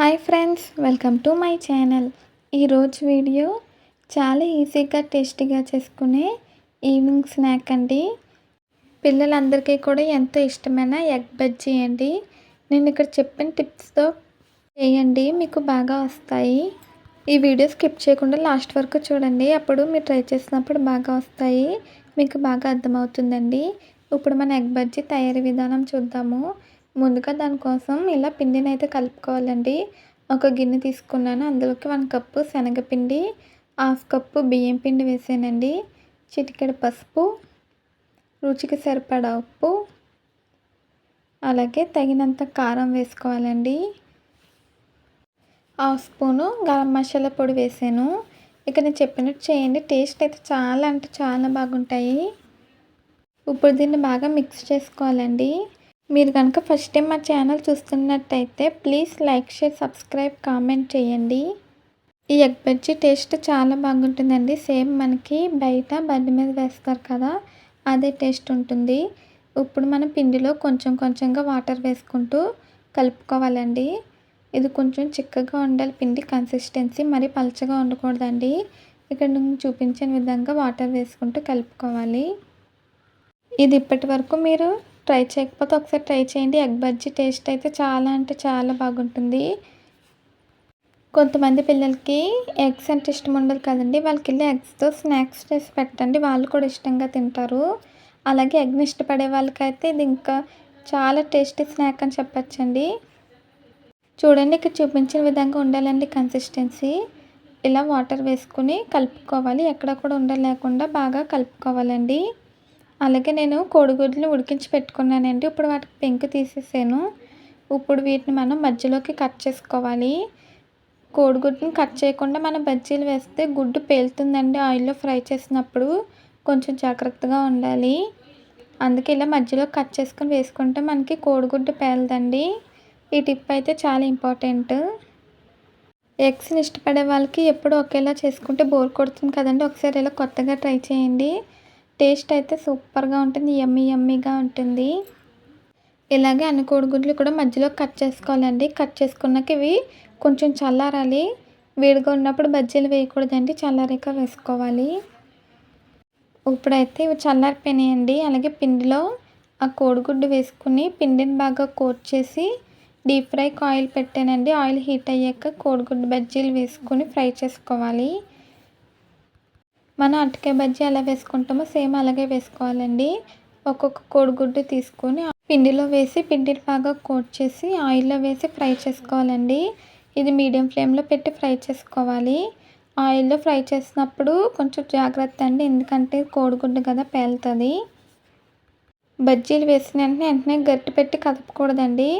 Hi friends welcome to my channel. ఈరోజు video చాలా ఈజీగా టేస్టీగా చేసుకునే ఈవినింగ్ స్నాక్ అండి. పిల్లలందరికీ కూడా ఎంతో ఇష్టమైన ఎగ్ బజ్జీ అండి. నేను ఇక్కడ చెప్పిన టిప్స్తో చేయండి మీకు బాగా వస్తాయి. ఈ వీడియో స్కిప్ చేయకుండా లాస్ట్ వరకు చూడండి. అప్పుడు మీరు ట్రై చేసినప్పుడు బాగా వస్తాయి మీకు బాగా అర్థమవుతుందండి. ఇప్పుడు మన ఎగ్ బజ్జీ తయారీ విధానం చూద్దాము. ముందుగా దానికోసం ఇలా పిండిని అయితే కలుపుకోవాలండి. ఒక గిన్నె తీసుకున్నాను. అందులోకి వన్ కప్పు శనగపిండి హాఫ్ కప్పు బియ్యం పిండి వేసానండి. చిటికెడు పసుపు రుచికి సరిపడా ఉప్పు అలాగే తగినంత కారం వేసుకోవాలండి. హాఫ్ స్పూను గరం మసాలా పొడి వేసాను. ఇక నేను చెప్పినట్టు చేయండి. టేస్ట్ అయితే చాలా అంటే చాలా బాగుంటాయి. ఇప్పుడు దీన్ని బాగా మిక్స్ చేసుకోవాలండి. మీరు కనుక ఫస్ట్ టైం మా ఛానల్ చూస్తున్నట్టయితే please like share subscribe comment చేయండి. ఈ ఎగ్ బజ్జీ టేస్ట్ చాలా బాగుంటుందండి. సేమ్ మనకి బయట బండి మీద వేస్తారు కదా అదే టేస్ట్ ఉంటుంది. ఇప్పుడు మనం పిండిలో కొంచెం కొంచెంగా వాటర్ వేసుకుంటూ కలుపుకోవాలండి. ఇది కొంచెం చిక్కగా ఉండాలి పిండి కన్సిస్టెన్సీ మరి పలచగా ఉండకూడదండి. ఇక్కడ నేను చూపించిన విధంగా వాటర్ వేసుకుంటూ కలుపుకోవాలి. ఇది ఇప్పటి వరకు మీరు ట్రై చేయకపోతే ఒకసారి ట్రై చేయండి. ఎగ్ బజ్జీ టేస్ట్ అయితే చాలా అంటే చాలా బాగుంటుంది. కొంతమంది పిల్లలకి ఎగ్స్ అంటే ఇష్టం ఉండదు కదండి. వాళ్ళకి వెళ్ళి ఎగ్స్తో స్నాక్స్ చేసి పెట్టండి. వాళ్ళు కూడా ఇష్టంగా తింటారు. అలాగే ఎగ్ని ఇష్టపడే వాళ్ళకైతే ఇది ఇంకా చాలా టేస్టీ స్నాక్ అని చెప్పచ్చండి. చూడండి ఇక్కడ చూపించిన విధంగా ఉండాలండి కన్సిస్టెన్సీ. ఇలా వాటర్ వేసుకుని కలుపుకోవాలి. ఎక్కడ కూడా ఉండలేకుండా బాగా కలుపుకోవాలండి. అలాగే నేను కోడిగుడ్లు ఉడికించి పెట్టుకున్నానండి. ఇప్పుడు వాటికి పెంకు తీసేసాను. ఇప్పుడు వీటిని మనం మధ్యలోకి కట్ చేసుకోవాలి. కోడిగుడ్డుని కట్ చేయకుండా మనం బజ్జీలు వేస్తే గుడ్డు పేలుతుందండి ఆయిల్లో ఫ్రై చేసినప్పుడు. కొంచెం జాగ్రత్తగా ఉండాలి. అందుకే ఇలా మధ్యలో కట్ చేసుకొని వేసుకుంటే మనకి కోడిగుడ్డు పేలదండి. ఈ టిప్ అయితే చాలా ఇంపార్టెంట్. ఎగ్స్ని ఇష్టపడే వాళ్ళకి ఎప్పుడు ఒకేలా చేసుకుంటే బోర్ కొడుతుంది కదండి. ఒకసారి ఇలా కొత్తగా ట్రై చేయండి. టేస్ట్ అయితే సూపర్గా ఉంటుంది యమ్మీ యమ్మీగా ఉంటుంది. ఇలాగే అన్ని కోడిగుడ్లు కూడా మధ్యలో కట్ చేసుకోవాలండి. కట్ చేసుకున్నాక ఇవి కొంచెం చల్లారాలి. వేడిగా ఉన్నప్పుడు బజ్జీలు వేయకూడదండి చల్లారాక వేసుకోవాలి. ఇప్పుడైతే ఇవి చల్లారిపోయినాయండి. అలాగే పిండిలో ఆ కోడిగుడ్డు వేసుకుని పిండిని బాగా కోట్ చేసి డీప్ ఫ్రై ఆయిల్ పెట్టానండి. ఆయిల్ హీట్ అయ్యాక కోడిగుడ్డు బజ్జీలు వేసుకొని ఫ్రై చేసుకోవాలి. మనం అటుకే బజ్జీ ఎలా వేసుకుంటామో సేమ్ అలాగే వేసుకోవాలండి. ఒక్కొక్క కోడిగుడ్డు తీసుకొని పిండిలో వేసి పిండిని బాగా కోట్ చేసి ఆయిల్లో వేసి ఫ్రై చేసుకోవాలండి. ఇది మీడియం ఫ్లేమ్లో పెట్టి ఫ్రై చేసుకోవాలి. ఆయిల్లో ఫ్రై చేసినప్పుడు కొంచెం జాగ్రత్త అండి ఎందుకంటే కోడిగుడ్డు కదా పేలుతుంది. బజ్జీలు వేసిన వెంటనే వెంటనే గట్టి పెట్టి కదపకూడదండి.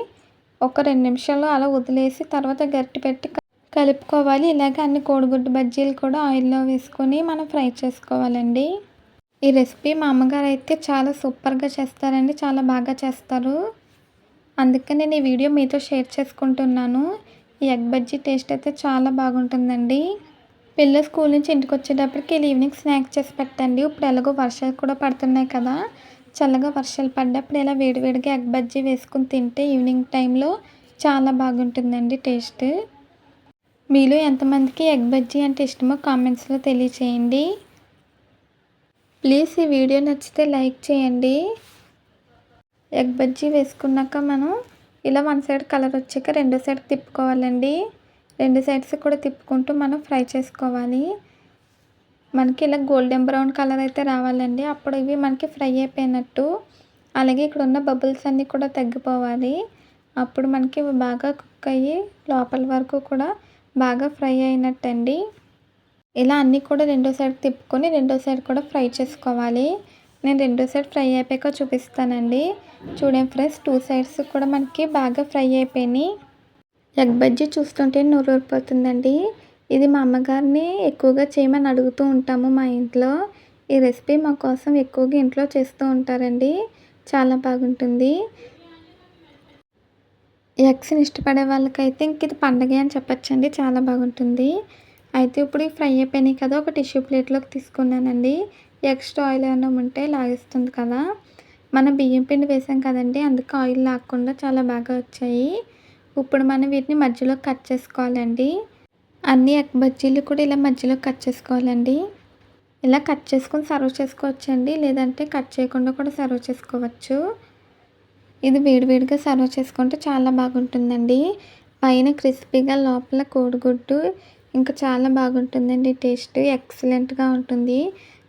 ఒక రెండు నిమిషాలు అలా వదిలేసి తర్వాత గట్టి పెట్టి కలుపుకోవాలి. ఇలాగే అన్ని కోడిగుడ్డు బజ్జీలు కూడా ఆయిల్లో వేసుకొని మనం ఫ్రై చేసుకోవాలండి. ఈ రెసిపీ మా అమ్మగారు అయితే చాలా సూపర్గా చేస్తారండి. చాలా బాగా చేస్తారు. అందుకే నేను ఈ వీడియో మీతో షేర్ చేసుకుంటున్నాను. ఈ ఎగ్ బజ్జీ టేస్ట్ అయితే చాలా బాగుంటుందండి. పిల్లలు స్కూల్ నుంచి ఇంటికి వచ్చేటప్పటికి ఈవినింగ్ స్నాక్స్ చేసి పెట్టండి. ఇప్పుడు ఎలాగో వర్షాలు కూడా పడుతున్నాయి కదా. చల్లగా వర్షాలు పడ్డప్పుడు ఇలా వేడివేడిగా ఎగ్ బజ్జీ వేసుకుని తింటే ఈవినింగ్ టైంలో చాలా బాగుంటుందండి టేస్ట్. మీలో ఎంతమందికి ఎగ్ బజ్జీ అంటే ఇష్టమో కామెంట్స్లో తెలియచేయండి. ప్లీజ్ ఈ వీడియో నచ్చితే లైక్ చేయండి. ఎగ్ బజ్జీ వేసుకున్నాక మనం ఇలా వన్ సైడ్ కలర్ వచ్చాక రెండో సైడ్ తిప్పుకోవాలండి. రెండు సైడ్స్ కూడా తిప్పుకుంటూ మనం ఫ్రై చేసుకోవాలి. మనకి ఇలా గోల్డెన్ బ్రౌన్ కలర్ అయితే రావాలండి. అప్పుడు ఇవి మనకి ఫ్రై అయిపోయినట్టు. అలాగే ఇక్కడ ఉన్న బబుల్స్ అన్నీ కూడా తగ్గిపోవాలి. అప్పుడు మనకి బాగా కుక్ అయ్యి లోపల వరకు కూడా బాగా ఫ్రై అయినట్టండి. ఇలా అన్నీ కూడా రెండో సైడ్ తిప్పుకొని రెండో సైడ్ కూడా ఫ్రై చేసుకోవాలి. నేను రెండో సైడ్ ఫ్రై అయిపోయాక చూపిస్తానండి. చూడండి ఫ్రెండ్స్ టూ సైడ్స్ కూడా మనకి బాగా ఫ్రై అయిపోయినాయి. ఎగ్ బజ్జీ చూస్తుంటే నూరూరిపోతుందండి. ఇది మా అమ్మగారిని ఎక్కువగా చేయమని అడుగుతూ ఉంటాము మా ఇంట్లో. ఈ రెసిపీ మా కోసం ఎక్కువగా ఇంట్లో చేస్తూ ఉంటారండి. చాలా బాగుంటుంది. ఎగ్స్ని ఇష్టపడే వాళ్ళకైతే ఇంక ఇది పండగ అని చెప్పచ్చండి. చాలా బాగుంటుంది. అయితే ఇప్పుడు ఫ్రై అయిపోయినాయి కదా ఒక టిష్యూ ప్లేట్లోకి తీసుకున్నానండి. ఎక్స్ట్రా ఆయిల్ ఏమైనా ఉంటే లాగిస్తుంది కదా. మనం బియ్యం పిండి వేసాం కదండి అందుకు ఆయిల్ లాగకుండా చాలా బాగా వచ్చాయి. ఇప్పుడు మనం వీటిని మధ్యలో కట్ చేసుకోవాలండి. అన్ని ఎగ్ బజ్జీలు కూడా ఇలా మధ్యలో కట్ చేసుకోవాలండి. ఇలా కట్ చేసుకొని సర్వ్ చేసుకోవచ్చండి. లేదంటే కట్ చేయకుండా కూడా సర్వ్ చేసుకోవచ్చు. ఇది వేడివేడిగా సర్వ్ చేసుకుంటే చాలా బాగుంటుందండి. పైన క్రిస్పీగా లోపల కోడిగుడ్డు ఇంకా చాలా బాగుంటుందండి. టేస్ట్ ఎక్సలెంట్గా ఉంటుంది.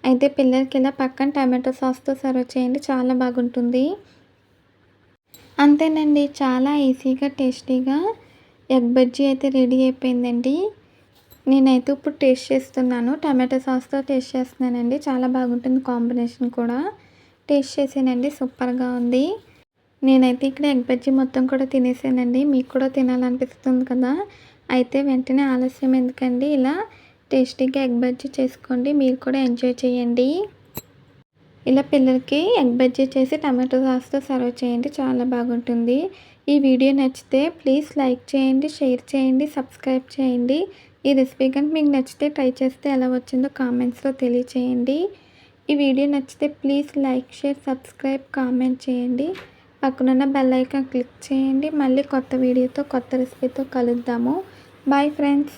అయితే పిల్లలకి ఇలా పక్కన టమాటో సాస్తో సర్వ్ చేయండి చాలా బాగుంటుంది. అంతేనండి చాలా ఈజీగా టేస్టీగా ఎగ్ బజ్జీ అయితే రెడీ అయిపోయిందండి. నేనైతే ఇప్పుడు టేస్ట్ చేస్తున్నాను. టమాటో సాస్తో టేస్ట్ చేస్తున్నానండి. చాలా బాగుంటుంది కాంబినేషన్ కూడా. టేస్ట్ చేసానండి సూపర్గా ఉంది. నేనైతే ఇక్కడ ఎగ్ బజ్జీ మొత్తం కూడా తినేసానండి. మీకు కూడా తినాలనిపిస్తుంది కదా? అయితే వెంటనే ఆలస్యం ఎందుకండి? ఇలా టేస్టీగా ఎగ్ బజ్జీ చేసుకోండి. మీరు కూడా ఎంజాయ్ చేయండి. ఇలా పిల్లలకి ఎగ్ బజ్జీ చేసి టమాటో సాస్తో సర్వ్ చేయండి. చాలా బాగుంటుంది. ఈ వీడియో నచ్చితే ప్లీజ్ లైక్ చేయండి షేర్ చేయండి సబ్స్క్రైబ్ చేయండి. ఈ రెసిపీ కనుక మీకు నచ్చితే ట్రై చేస్తే ఎలా వచ్చిందో కామెంట్స్లో తెలియచేయండి. ఈ వీడియో నచ్చితే please like share subscribe comment చేయండి. పక్కనున్న బెల్ ఐకాన్ క్లిక్ చేయండి. మళ్ళీ కొత్త వీడియోతో కొత్త రెసిపీతో కలుద్దాము. Bye friends